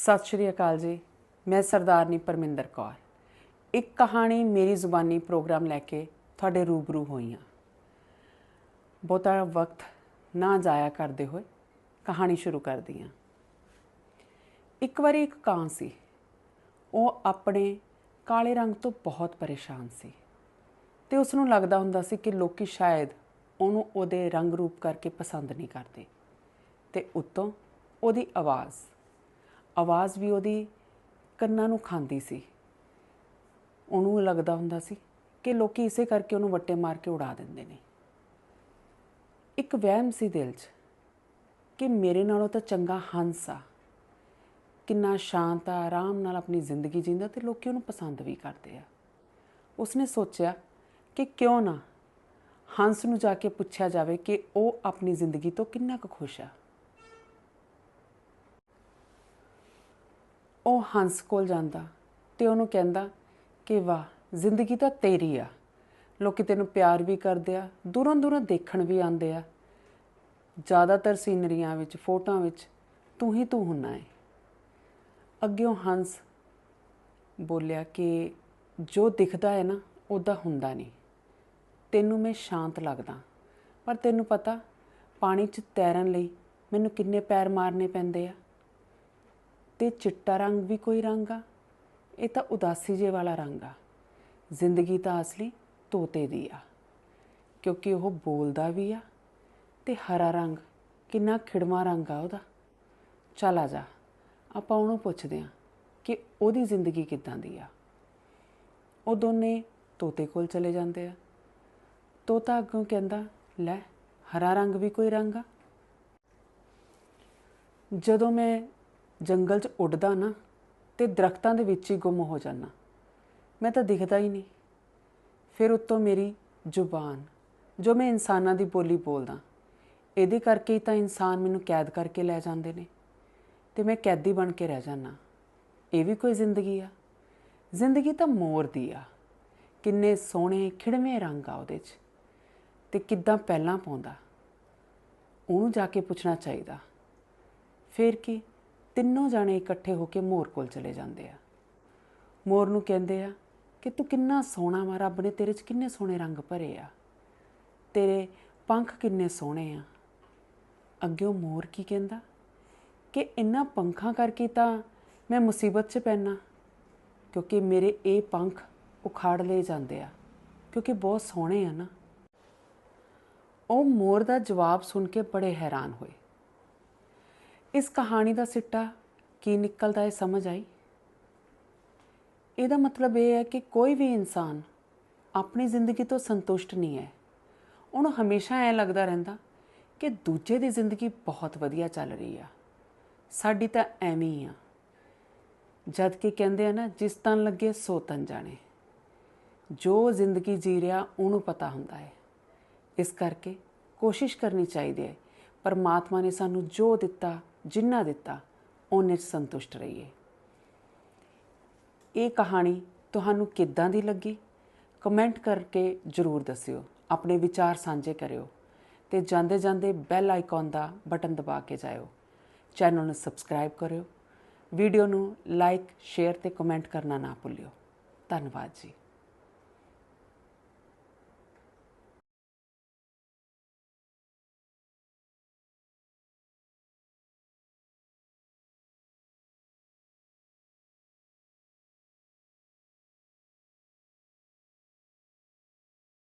ਸਤਿ ਸ਼੍ਰੀ ਅਕਾਲ ਜੀ। ਮੈਂ ਸਰਦਾਰਨੀ ਪਰਮਿੰਦਰ ਕੌਰ। ਇੱਕ ਕਹਾਣੀ ਮੇਰੀ ਜ਼ੁਬਾਨੀ ਪ੍ਰੋਗਰਾਮ ਲੈ ਕੇ ਤੁਹਾਡੇ ਰੂਬਰੂ ਹੋਈ ਹਾਂ ਬਹੁਤਾ ਵਕਤ ਨਾ ਜਾਇਆ ਕਰਦੇ ਹੋਏ ਕਹਾਣੀ ਸ਼ੁਰੂ ਕਰਦੀ ਹਾਂ। ਇੱਕ ਵਾਰੀ ਇੱਕ ਕਾਂ ਸੀ। ਉਹ ਆਪਣੇ ਕਾਲੇ ਰੰਗ ਤੋਂ ਬਹੁਤ ਪਰੇਸ਼ਾਨ ਸੀ। ਤੇ ਉਸ ਨੂੰ ਲੱਗਦਾ ਹੁੰਦਾ ਸੀ ਕਿ ਲੋਕੀ ਸ਼ਾਇਦ ਉਹਨੂੰ ਉਹਦੇ ਰੰਗ ਰੂਪ ਕਰਕੇ ਪਸੰਦ ਨਹੀਂ ਕਰਦੇ। ਤੇ ਉੱਤੋਂ ਉਹਦੀ ਆਵਾਜ਼ ਆਵਾਜ਼ ਵੀ ਉਹਦੀ ਕੰਨਾਂ ਨੂੰ ਖਾਂਦੀ ਸੀ। ਉਹਨੂੰ ਲੱਗਦਾ ਹੁੰਦਾ ਸੀ ਕਿ ਲੋਕੀ ਇਸੇ ਕਰਕੇ ਉਹਨੂੰ ਵੱਟੇ ਮਾਰ ਕੇ ਉਡਾ ਦਿੰਦੇ ਨੇ। ਇੱਕ ਵਹਿਮ ਸੀ ਦਿਲ 'ਚ ਕਿ ਮੇਰੇ ਨਾਲੋਂ ਤਾਂ ਚੰਗਾ ਹੰਸ ਆ। ਕਿੰਨਾ ਸ਼ਾਂਤ ਆ, ਆਰਾਮ ਨਾਲ ਆਪਣੀ ਜ਼ਿੰਦਗੀ ਜਿੰਦਾ ਤੇ ਲੋਕੀ ਉਹਨੂੰ ਪਸੰਦ ਵੀ ਕਰਦੇ ਆ। ਉਸਨੇ ਸੋਚਿਆ ਕਿ ਕਿਉਂ ਨਾ ਹੰਸ ਨੂੰ ਜਾ ਕੇ ਪੁੱਛਿਆ ਜਾਵੇ ਕਿ ਉਹ ਆਪਣੀ ਜ਼ਿੰਦਗੀ ਤੋਂ ਕਿੰਨਾ ਕੁ ਖੁਸ਼ ਆ। ਉਹ ਹੰਸ ਕੋਲ ਜਾਂਦਾ ਤੇ ਉਹਨੂੰ ਕਹਿੰਦਾ ਕਿ ਵਾਹ, ਜ਼ਿੰਦਗੀ ਤਾਂ ਤੇਰੀ ਆ। ਲੋਕੀ ਤੈਨੂੰ ਪਿਆਰ ਵੀ ਕਰਦੇ ਆ ਦੂਰੋਂ ਦੂਰੋਂ ਦੇਖਣ ਵੀ ਆਉਂਦੇ ਆ। ਜ਼ਿਆਦਾਤਰ ਸੀਨਰੀਆਂ ਵਿੱਚ, ਫੋਟੋਆਂ ਵਿੱਚ ਤੂੰ ਹੀ ਤੂੰ ਹੁੰਨਾ ਹੈ ਅੱਗਿਓਂ ਹੰਸ ਬੋਲਿਆ ਕਿ ਜੋ ਦਿਖਦਾ ਹੈ ਨਾ, ਉਹਦਾ ਹੁੰਦਾ ਨਹੀਂ। ਤੈਨੂੰ ਮੈਂ ਸ਼ਾਂਤ ਲੱਗਦਾ। ਪਰ ਤੈਨੂੰ ਪਤਾ, ਪਾਣੀ 'ਚ ਤੈਰਨ ਲਈ ਮੈਨੂੰ ਕਿੰਨੇ ਪੈਰ ਮਾਰਨੇ ਪੈਂਦੇ ਆ। ਤੇ ਚਿੱਟਾ ਰੰਗ ਵੀ ਕੋਈ ਰੰਗ ਆ। ਇਹ ਤਾਂ ਉਦਾਸੀ ਜੇ ਵਾਲਾ ਰੰਗ ਆ। ਜ਼ਿੰਦਗੀ ਤਾਂ ਅਸਲੀ ਤੋਤੇ ਦੀ ਆ। ਕਿਉਂਕਿ ਉਹ ਬੋਲਦਾ ਵੀ ਆ ਤੇ ਹਰਾ ਰੰਗ, ਕਿੰਨਾ ਖਿੜਮਾ ਰੰਗ ਆ ਉਹਦਾ। ਚੱਲ ਆ ਜਾ, ਆਪਾਂ ਉਹਨੂੰ ਪੁੱਛਦੇ ਆ ਕਿ ਉਹਦੀ ਜ਼ਿੰਦਗੀ ਕਿੱਦਾਂ ਦੀ ਆ। ਉਹ ਦੋਨੇ ਤੋਤੇ ਕੋਲ ਚਲੇ ਜਾਂਦੇ ਆ। ਤੋਤਾ ਅੱਗੋਂ ਕਹਿੰਦਾ, ਲੈ, ਹਰਾ ਰੰਗ ਵੀ ਕੋਈ ਰੰਗ ਆ। ਜਦੋਂ ਮੈਂ ਜੰਗਲ 'ਚ ਉੱਡਦਾ ਨਾ ਤੇ ਦਰਖਤਾਂ ਦੇ ਵਿੱਚ ਹੀ ਗੁੰਮ ਹੋ ਜਾਂਦਾ। ਮੈਂ ਤਾਂ ਦਿਖਦਾ ਹੀ ਨਹੀਂ। ਫਿਰ ਉੱਤੋਂ ਮੇਰੀ ਜ਼ੁਬਾਨ, ਜੋ ਮੈਂ ਇਨਸਾਨਾਂ ਦੀ ਬੋਲੀ ਬੋਲਦਾ, ਇਹਦੇ ਕਰਕੇ ਹੀ ਤਾਂ ਇਨਸਾਨ ਮੈਨੂੰ ਕੈਦ ਕਰਕੇ ਲੈ ਜਾਂਦੇ ਨੇ ਤੇ ਮੈਂ ਕੈਦੀ ਬਣ ਕੇ ਰਹਿ ਜਾਂਦਾ। ਇਹ ਵੀ ਕੋਈ ਜ਼ਿੰਦਗੀ ਆ? ਜ਼ਿੰਦਗੀ ਤਾਂ ਮੋਰ ਦੀ ਆ। ਕਿੰਨੇ ਸੋਹਣੇ, ਖਿੜਵੇਂ ਰੰਗ ਆ ਉਹਦੇ 'ਚ ਤੇ ਕਿੱਦਾਂ ਪਹਿਲਾਂ ਪਾਉਂਦਾ। ਉਹਨੂੰ ਜਾ ਕੇ ਪੁੱਛਣਾ ਚਾਹੀਦਾ। ਫਿਰ ਕੀ? ਤਿੰਨੋਂ ਜਾਣੇ ਇਕੱਠੇ ਹੋ ਕੇ ਮੋਰ ਕੋਲ ਚਲੇ ਜਾਂਦੇ ਆ। ਮੋਰ ਨੂੰ ਕਹਿੰਦੇ ਆ ਕਿ ਤੂੰ ਕਿੰਨਾ ਸੋਹਣਾ ਵਾ, ਰੱਬ ਨੇ ਤੇਰੇ 'ਚ ਕਿੰਨੇ ਸੋਹਣੇ ਰੰਗ ਭਰੇ ਆ। ਤੇਰੇ ਪੰਖ ਕਿੰਨੇ ਸੋਹਣੇ ਆ। ਅੱਗੇ ਉਹ ਮੋਰ ਕੀ ਕਹਿੰਦਾ? ਕਿ ਇੰਨਾ ਪੰਖਾਂ ਕਰਕੇ ਤਾਂ ਮੈਂ ਮੁਸੀਬਤ 'ਚ ਪੈਣਾ ਕਿਉਂਕਿ ਮੇਰੇ ਇਹ ਪੰਖ ਉਖਾੜ ਲਏ ਜਾਂਦੇ ਆ, ਕਿਉਂਕਿ ਬਹੁਤ ਸੋਹਣੇ ਆ ਨਾ। ਉਹ ਮੋਰ ਦਾ ਜਵਾਬ ਸੁਣ ਕੇ ਬੜੇ ਹੈਰਾਨ ਹੋਏ। ਇਸ ਕਹਾਣੀ ਦਾ ਸਿੱਟਾ ਕੀ ਨਿਕਲਦਾ ਹੈ ਸਮਝ ਆਈ? ਇਹਦਾ ਮਤਲਬ ਇਹ ਹੈ ਕਿ ਕੋਈ ਵੀ ਇਨਸਾਨ ਆਪਣੀ ਜ਼ਿੰਦਗੀ ਤੋਂ ਸੰਤੁਸ਼ਟ ਨਹੀਂ ਹੈ। ਉਹਨੂੰ ਹਮੇਸ਼ਾ ਐ ਲੱਗਦਾ ਰਹਿੰਦਾ ਕਿ ਦੂਜੇ ਦੀ ਜ਼ਿੰਦਗੀ ਬਹੁਤ ਵਧੀਆ ਚੱਲ ਰਹੀ ਆ। ਸਾਡੀ ਤਾਂ ਐਵੇਂ ਹੀ ਆ। ਜਦ ਕਿ ਕਹਿੰਦੇ ਆ ਨਾ, ਜਿਸ ਤਨ ਲੱਗੇ ਸੋ ਤਨ ਜਾਣੇ। ਜੋ ਜ਼ਿੰਦਗੀ ਜੀ ਰਿਹਾ, ਉਹਨੂੰ ਪਤਾ ਹੁੰਦਾ ਹੈ। ਇਸ ਕਰਕੇ ਕੋਸ਼ਿਸ਼ ਕਰਨੀ ਚਾਹੀਦੀ ਹੈ। ਪਰਮਾਤਮਾ ਨੇ ਸਾਨੂੰ ਜੋ ਦਿੱਤਾ ਜਿੰਨਾ ਦਿੱਤਾ, ਉਹਨੇ 'ਚ ਸੰਤੁਸ਼ਟ ਰਹੀਏ। ਇਹ ਕਹਾਣੀ ਤੁਹਾਨੂੰ ਕਿੱਦਾਂ ਦੀ ਲੱਗੀ? ਕਮੈਂਟ ਕਰਕੇ ਜਰੂਰ ਦੱਸਿਓ। ਆਪਣੇ ਵਿਚਾਰ ਸਾਂਝੇ ਕਰਿਓ ਤੇ ਜਾਂਦੇ ਜਾਂਦੇ ਬੈਲ ਆਈਕਨ ਦਾ ਬਟਨ ਦਬਾ ਕੇ ਜਾਇਓ। ਚੈਨਲ ਨੂੰ ਸਬਸਕ੍ਰਾਈਬ ਕਰਿਓ। ਵੀਡੀਓ ਨੂੰ ਲਾਈਕ, ਸ਼ੇਅਰ ਤੇ ਕਮੈਂਟ ਕਰਨਾ ਨਾ ਭੁੱਲਿਓ। ਧੰਨਵਾਦ ਜੀ।